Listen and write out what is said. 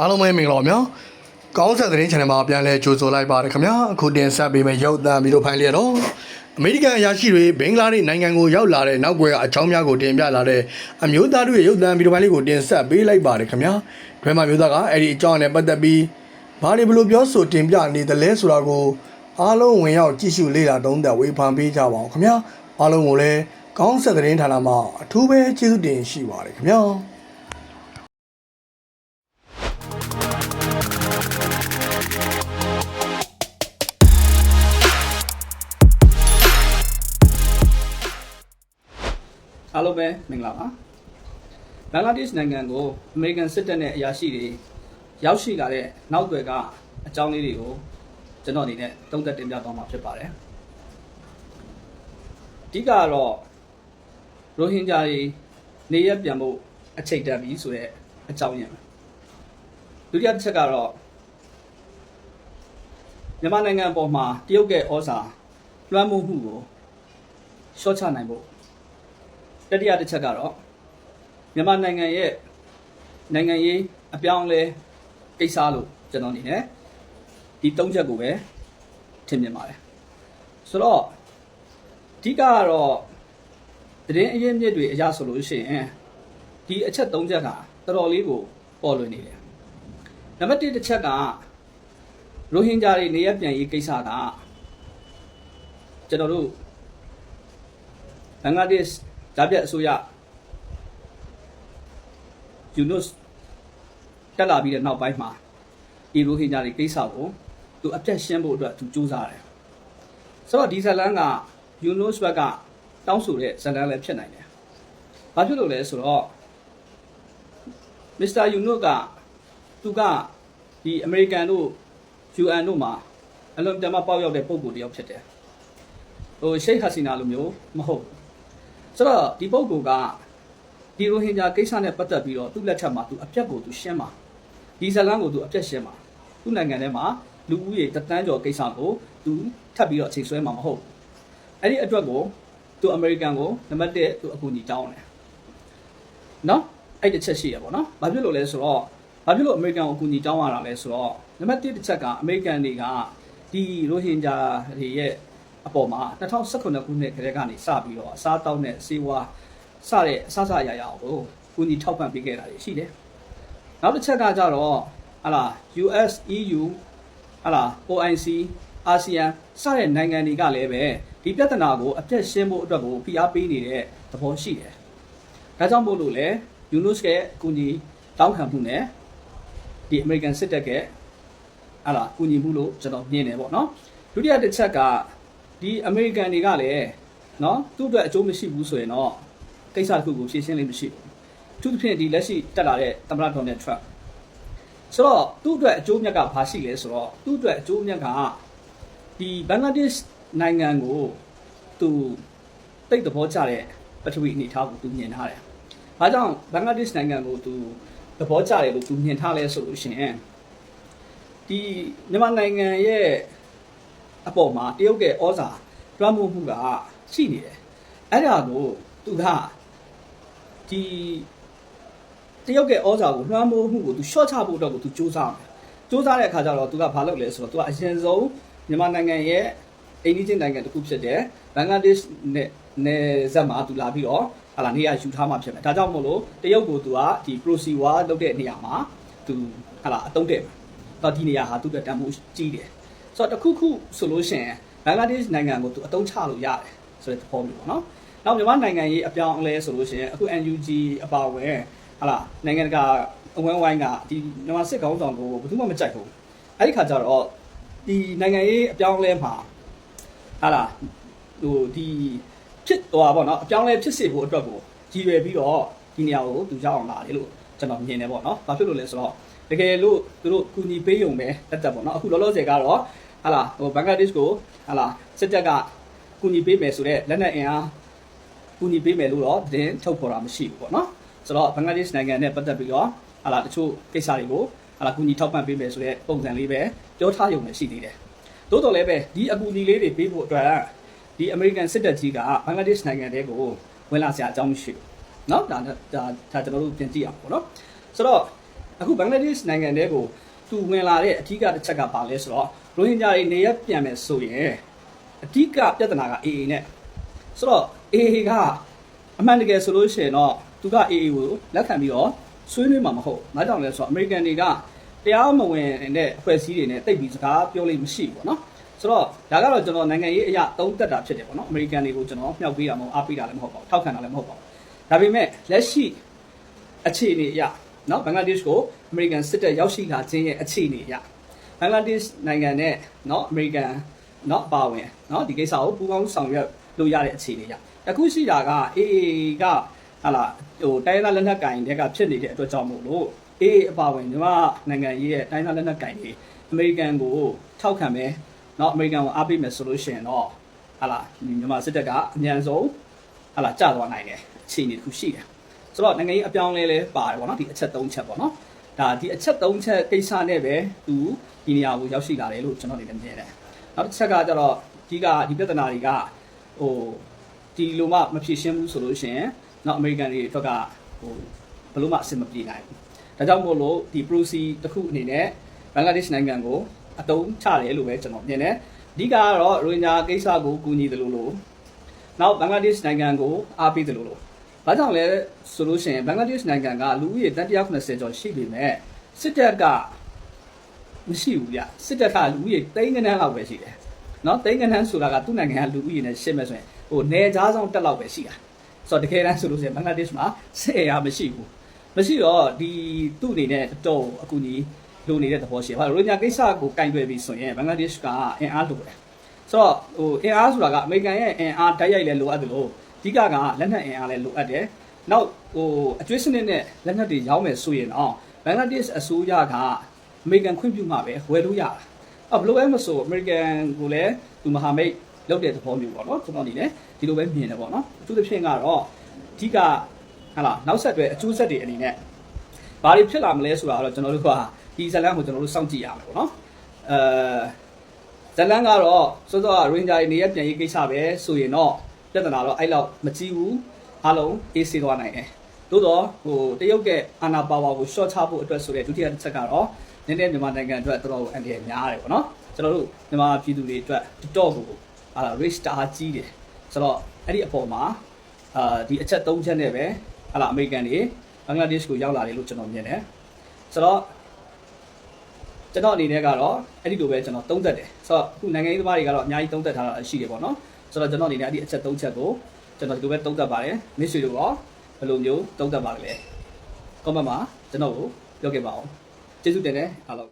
အားလုံးပဲမင်္ဂလာပါများကောင်းဆက်သတင်း channel မှာပြန်လည်ကြိုဆိုလိုက်ပါတယ်ခင်ဗျာအခုတင်ဆက်ပေးမယ့်ရုပ်သံဗီဒီယိုဖိုင်လေးတော့အမေရိကန်အရာရှိတွေဘင်္ဂလားဒေ့ရှ်နိုင်ငံကိုရောက်လာတဲ့နောက်ွယ်အကြောင်းများကိုတင်ပြလာတဲ့အမျိုးသားတို့ရဲ့ရုပ်သံဗီဒီယိုဖိုင်လေးကိုတင်ဆက်ပေးလိုက်ပါတယ်ခင်ဗျာတွဲမှာမျိုးသားကအဲ့ဒီအကြောင်းနဲ့ပတ်သက်ပြီးဘာတွေဘယ်လိုပြောဆိုတင်ပြနေသလဲဆိုတာကိုအားလုံးဝင်ရောက်ကြည့်ရှုလေ့လာတုံးသက်ဝေဖန်ပေးကြပါအောင်ခင်ဗျာအားလုံးကိုလည်းကောင်းဆက်သတင်းဌာနမှာအထူးပဲကျေးဇူးတင်ရှိပါတယ်ခင်ဗျာ ပဲမင်္ဂလာပါဘင်္ဂလားဒေ့ရှ်နိုင်ငံကိုအမေရိကန်စစ်တပ်နဲ့အရာရှိတွေရောက်ရှိလာတဲ့နောက်ွယ်ကအကြောင်းလေးတွေကိုကျွန်တော်အနေနဲ့သုံးသပ်တင်ပြသွားမှာဖြစ်ပါတယ်အဓိကကတော့ရိုဟင်ဂျာတွေနေရပြန်ဖို့အချိန်တန်ပြီဆိုတဲ့အကြောင်းရင်းပဲဒုတိယတစ်ချက်ကတော့မြန်မာနိုင်ငံအပေါ်မှာတရုတ်ရဲ့ဩဇာလွှမ်းမိုးမှုကိုရှော့ချနိုင်ဖို့ တတိယတစ်ချက်ကတော့မြန်မာနိုင်ငံရဲ့နိုင်ငံရေးအပြောင်းအလဲကိစ္စလို့ကျွန်တော်အနေနဲ့ဒီ၃ချက်ကိုပဲထင်မြင်ပါတယ်ဆိုတော့အဓိကကတော့သတင်းအရင်းမြစ်တွေအရဆိုလို့ရှိရင်ဒီအချက်၃ချက်ကတော်တော်လေးကိုပေါ်လွင်နေတယ်နံပါတ်1တစ်ချက်ကရိုဟင်ဂျာတွေနေရပြန်ရေးကိစ္စကကျွန်တော်တို့ဘင်္ဂလားဒေ့ရှ် ဓာတ်ပြတ်အစိုးရယူနုစ်တက်လာပြီးတဲ့နောက်ပိုင်းမှာဒီရိုဟင်ဂျာတွေကိစ္စကိုသူအပြတ်ရှင်းဖို့အတွက်သူစူးစမ်းတယ်ဆိုတော့ဒီဇလန်ကယူနုစ်ဘက်ကတောင်းဆိုတဲ့ဇလန်လည်းဖြစ်နိုင်တယ်ဘာဖြစ်လို့လဲဆိုတော့မစ္စတာယူနုစ်ကသူကဒီအမေရိကန်တို့ UN တို့မှာအလွန်တမ်းပေါက်ရောက်တဲ့ပုံကိုယ်တစ်ယောက်ဖြစ်တယ်ဟိုရှိတ်ဟာစီနာလိုမျိုးမဟုတ်ဘူး ဆိုတော့ဒီပုဂ္ဂိုလ်ကဒီရိုဟင်ဂျာကိစ္စနဲ့ပတ်သက်ပြီးတော့သူ့လက်ထက်မှာသူအပြက်ကိုသူရှင်းမှာဒီဇလန်းကိုသူအပြက်ရှင်းမှာသူ့နိုင်ငံထဲမှာလူဦးရေတသန်းကျော်ကိစ္စကိုသူထပ်ပြီးတော့အချိန်ဆွဲမှာမဟုတ်ဘူးအဲ့ဒီအတွက်ကိုသူအမေရိကန်ကိုနံပါတ်1သူအကူအညီတောင်းတယ်နော်အဲ့တစ်ချက်ရှိရပါတော့ဘာဖြစ်လို့လဲဆိုတော့ဘာဖြစ်လို့အမေရိကန်ကိုအကူအညီတောင်းရတာလဲဆိုတော့နံပါတ်1တစ်ချက်က အမေရိကန်တွေကဒီရိုဟင်ဂျာတွေရဲ့ အပေါ်မှာ2019ခုနှစ်ကတည်းကနေစပြီးတော့အစားတောက်တဲ့စေဝါစတဲ့အဆအဆအရာရာကိုကူညီထောက်ပံ့ပေးခဲ့တာတွေရှိတယ်။နောက်တစ်ချက်ကကြတော့ဟာလာ US EU ဟာလာ OIC အာဆီယံစတဲ့နိုင်ငံတွေကလည်းပဲဒီပြဿနာကိုအပြတ်ရှင်းဖို့အတွက်ကိုဖိအားပေးနေတဲ့သဘောရှိတယ်။ဒါကြောင့်မို့လို့လေ UNOS ရဲ့အကူအညီတောင်းခံမှုနဲ့ဒီ American စစ်တပ်ရဲ့ဟာလာကူညီမှုလို့ကျွန်တော်မြင်တယ်ပေါ့နော်။ဒုတိယတစ်ချက်က ဒီ American တွေကလည်းနော်သူ့အတွက်အကျိုးမရှိဘူးဆိုရင်တော့ကိစ္စတစ်ခုကိုဖြေရှင်းလို့မရှိဘူး။သူသဖြင့်ဒီလက်ရှိတက်လာတဲ့သမ္မတဒေါ်နယ်ထရန့်ဆိုတော့သူ့အတွက်အကျိုးမြတ်ကဘာရှိလဲဆိုတော့သူ့အတွက်အကျိုးမြတ်ကဒီဘင်္ဂလားဒေ့ရှ်နိုင်ငံကိုသူတိတ်သဘောကျတဲ့ပထဝီအနေအထားကိုသူမြင်ထားတယ်။ဘာကြောင့်ဘင်္ဂလားဒေ့ရှ်နိုင်ငံကိုသူသဘောကျတယ်လို့သူမြင်ထားလဲဆိုလို့ရှိရင်ဒီမြန်မာနိုင်ငံရဲ့ အပေါ်မှာတရုတ်ရဲ့ဩဇာလွှမ်းမိုးမှုကရှိနေတယ်။အဲ့ဒါကိုသူကဒီတရုတ်ရဲ့ဩဇာကိုလွှမ်းမိုးမှုကိုသူရှော့ချဖို့အတွက်ကိုသူစူးစမ်းတယ်။စူးစမ်းတဲ့အခါကျတော့သူကဘာလုပ်လဲဆိုတော့သူကအရင်ဆုံးမြန်မာနိုင်ငံရဲ့အိန္ဒိချင်းနိုင်ငံတစ်ခုဖြစ်တဲ့ဘင်္ဂလားဒေ့ရှ်နဲ့နယ်စပ်မှာသူလာပြီးတော့ဟာလာနေရာယူထားမှဖြစ်မယ်။ဒါကြောင့်မို့လို့တရုတ်ကိုသူကဒီ proxy war လုပ်တဲ့နေရာမှာသူဟာလာအတုံးတဲ့။တော့ဒီနေရာဟာသူ့အတွက်တန်ဖိုးကြီးတယ်။ ဆိုတော့တစ်ခုခုဆိုလို့ရှိရင်ဘင်္ဂလားဒေ့ရှ်နိုင်ငံကိုသူအတုံးချလို့ရတယ်ဆိုတဲ့သဘောမျိုးပေါ့နော်။နောက်မြန်မာနိုင်ငံရေးအပြောင်းအလဲဆိုလို့ရှိရင်အခု NUG အပါအဝင်ဟာလာနိုင်ငံတကာအဝန်းဝိုင်းကဒီမြန်မာစစ်ကောင်ဆောင်ကိုဘယ်သူမှမကြိုက်ဘူး။အဲ့ဒီခါကျတော့ဒီနိုင်ငံရေးအပြောင်းအလဲမှာဟာလာဟိုဒီဖြစ်သွားပါတော့အပြောင်းအလဲဖြစ်စေဖို့အတွက်ကိုကြီးရွယ်ပြီးတော့ဒီနေရာကိုသူရောက်အောင်လာတယ်လို့ကျွန်တော်မြင်တယ်ပေါ့နော်။ဘာဖြစ်လို့လဲဆိုတော့တကယ်လို့သူတို့ကူညီပေးရုံပဲတက်တက်ပေါ့နော်။အခုလောလောဆယ်ကတော့ ဟာလာဟိုဘင်္ဂလားဒေ့ရှ်ကိုဟာလာစစ်တပ်ကကူညီပေးမယ်ဆိုတော့လက်နက်အင်အားကူညီပေးမယ်လို့တော့သတင်းထုတ်ဖော်တာမရှိဘူးပေါ့နော်။ဆိုတော့ဘင်္ဂလားဒေ့ရှ်နိုင်ငံနဲ့ပတ်သက်ပြီးတော့ဟာလာတချို့ကိစ္စတွေကိုဟာလာကူညီထောက်ပံ့ပေးမယ်ဆိုတဲ့ပုံစံလေးပဲပြောထားရုံနဲ့ရှိသေးတယ်။သို့တော်လည်းပဲဒီအကူအညီလေးတွေပေးဖို့အတွက်ဒီ American စစ်တပ်ကြီးကဘင်္ဂလားဒေ့ရှ်နိုင်ငံတဲကိုဝင်လာစရာအကြောင်းမရှိဘူးเนาะဒါဒါဒါကျွန်တော်တို့ပြန်ကြည့်အောင်ပေါ့နော်ဆိုတော့ အခုဘင်္ဂလားဒေ့ရှ်နိုင်ငံတဲကိုသူဝင်လာတဲ့အထူးတစ်ချက်ကပါလဲဆိုတော့ ရိုဟင်ဂျာတွေနေရပြန်မယ်ဆိုရင်အဓိကပြဿနာက AA နဲ့ဆိုတော့ AA ကအမှန်တကယ်ဆိုလို့ရှိရင်တော့သူက AA ကိုလက်ခံပြီးတော့ဆွေးနွေးမှာမဟုတ်။ဘာကြောင့်လဲဆိုတော့အမေရိကန်တွေကတရားမဝင်တဲ့အဖွဲ့အစည်းတွေနဲ့တိတ်ပြီးစကားပြောလို့မရှိဘူးပေါ့နော်။ဆိုတော့ဒါကတော့ကျွန်တော်နိုင်ငံရေးအရာသုံးသက်တာဖြစ်တယ်ပေါ့နော်။အမေရိကန်တွေကိုကျွန်တော်မြောက်ပေးတာမဟုတ်အားပေးတာလည်းမဟုတ်ပါဘူး။ထောက်ခံတာလည်းမဟုတ်ပါဘူး။ဒါပေမဲ့လက်ရှိအခြေအနေအရနော်ဘင်္ဂလားဒေ့ရှ်ကိုအမေရိကန်စစ်တပ်ရောက်ရှိလာခြင်းရဲ့အခြေအနေအရ ဘင်္ဂလားဒေ့ရှ်နိုင်ငံနဲ့နော်အမေရိကန်နော်အပါဝင်နော်ဒီကိစ္စကိုပူးပေါင်းဆောင်ရွက်လို့ရတဲ့အခြေအနေအရအခုရှိတာက AA ကဟာလာဟိုတိုင်းရင်းသားလက်နက်ကင်တွေကဖြစ်နေတဲ့အတွက်ကြောင့်မို့လို့ AA အပါဝင်ညီမနိုင်ငံရေးရဲ့တိုင်းရင်းသားလက်နက်ကင်တွေအမေရိကန်ကိုထောက်ခံမယ်နော်အမေရိကန်ကိုအားပေးမယ်ဆိုလို့ရှိရင်တော့ဟာလာမြန်မာစစ်တပ်ကအမြန်ဆုံးဟာလာကျသွားနိုင်တယ်အခြေအနေတစ်ခုရှိတယ်ဆိုတော့နိုင်ငံရေးအပြောင်းအလဲလဲပါတယ်ဗောနော်ဒီအချက်၃ချက်ဗောနော် ဒါဒီအချက်၃ချက်ကိစ္စနဲ့ပဲသူဒီနေရာကိုရောက်ရှိလာတယ်လို့ကျွန်တော်အနေနဲ့မြင်တယ်နောက်တစ်ချက်ကကျတော့ဒီကဒီပြဿနာတွေကဟိုဒီလိုမှမဖြေရှင်းဘူးဆိုလို့ရှိရင်နော်အမေရိကန်တွေအတွက်ကဟိုဘယ်လို့မှအဆင်မပြေနိုင်ဘူးဒါကြောင့်မို့လို့ဒီ proxy တစ်ခုအနေနဲ့ဘင်္ဂလားဒေ့ရှ်နိုင်ငံကိုအတုံးချတယ်လို့ပဲကျွန်တော်မြင်တယ်အဓိကကတော့ရိုဟင်ဂျာကိစ္စကိုကူညီတယ်လို့လို့နောက်ဘင်္ဂလားဒေ့ရှ်နိုင်ငံကိုအားပေးတယ်လို့လို့ ဘာကြောင့်လဲဆိုလို့ရှိရင်ဘင်္ဂလားဒေ့ရှ်နိုင်ငံကလူဦးရေတန်190ကျော်ရှိပေမဲ့စစ်တပ်ကမရှိဘူးဗျစစ်တပ်ကလူဦးရေသိန်းကနန်းလောက်ပဲရှိတယ်နော်သိန်းကနန်းဆိုတာကသူ့နိုင်ငံကလူဦးရေနဲ့ရှင်းမဲ့ဆိုရင်ဟိုနေကြားဆောင်တက်လောက်ပဲရှိတာဆိုတော့တကယ်တမ်းဆိုလို့ရှိရင်ဘင်္ဂလားဒေ့ရှ်မှာစစ်အရာမရှိဘူးမရှိတော့ဒီသူ့အနေနဲ့အတော်အကူကြီးလိုနေတဲ့သဘောရှိတယ်ဘာလို့ရိုညာကိစ္စကိုကင်တွယ်ပြီးဆိုရင်ဘင်္ဂလားဒေ့ရှ်ကအင်အားလိုတယ်ဆိုတော့ဟိုအင်အားဆိုတာကအမေရိကန်ရဲ့အင်အားတိုက်ရိုက်လဲလိုအပ်တယ်လို့ အဓိကကလက်နက်အင်အားလည်းလိုအပ်တယ်။နောက်ဟိုအကျွေးစနစ်နဲ့လက်နက်တွေရောင်းမယ်ဆိုရင်တော့ဘင်္ဂလားဒေ့ရှ်အစိုးရကအမေရိကန်ခွင့်ပြုမှပဲဝယ်လို့ရတာ။အဘလို့ပဲမဆိုအမေရိကန်ကိုလည်းသူမဟာမိတ်လုပ်တဲ့သဘောမျိုးပေါ့နော်ကျွန်တော်အနေနဲ့ဒီလိုပဲမြင်တယ်ပေါ့နော်။အထူးသဖြင့်ကတော့အဓိကဟာလာနောက်ဆက်တွဲအကျိုးဆက်တွေအနေနဲ့ဘာတွေဖြစ်လာမလဲဆိုတာတော့ကျွန်တော်တို့ကဒီဇလန်ကိုကျွန်တော်တို့စောင့်ကြည့်ရမယ်ပေါ့နော်။အဲဇလန်ကတော့စောစောကရင်းဂျာတွေနေရပြန်ရေးကိစ္စပဲဆိုရင်တော့ ပြဿနာတော့အဲ့လောက်မကြီးဘူးအားလုံးအေးဆေးသွားနိုင်တယ်သို့တော့ဟိုတရုတ်ကအာနာပါဝါကို short ချဖို့အတွက်ဆိုတဲ့ဒုတိယတစ်ချက်ကတော့နည်းနည်းမြန်မာနိုင်ငံအတွက်တော်တော်အန်တရများတယ်ပေါ့နော်ကျွန်တော်တို့မြန်မာပြည်သူတွေအတွက်တော်တော်ကိုအာ risk တာကြီးတယ်ဆိုတော့အဲ့ဒီအပေါ်မှာအာဒီအချက်၃ချက်နဲ့ပဲဟာလာအမေရိကန်တွေဘင်္ဂလားဒေ့ရှ်ကိုရောက်လာတယ်လို့ကျွန်တော်မြင်တယ်ဆိုတော့ကျွန်တော်အနေနဲ့ကတော့အဲ့ဒီလိုပဲကျွန်တော်သုံးသပ်တယ်ဆိုတော့အခုနိုင်ငံရေးသမားတွေကတော့အများကြီးသုံးသပ်ထားတာရှိတယ်ပေါ့နော် ဆိုတော့ကျွန်တော်အနေနဲ့အဲ့ဒီအချက်၃ချက်ကိုကျွန်တော်ဒီလိုပဲတုံးသက်ပါတယ်မစ်ဆွေတို့ရောဘယ်လိုမျိုးတုံးသက်ပါလဲကွန်မန့်မှာကျွန်တော်ကိုပြောခဲ့ပါအောင်ကျေးဇူးတင်တယ်အားလုံး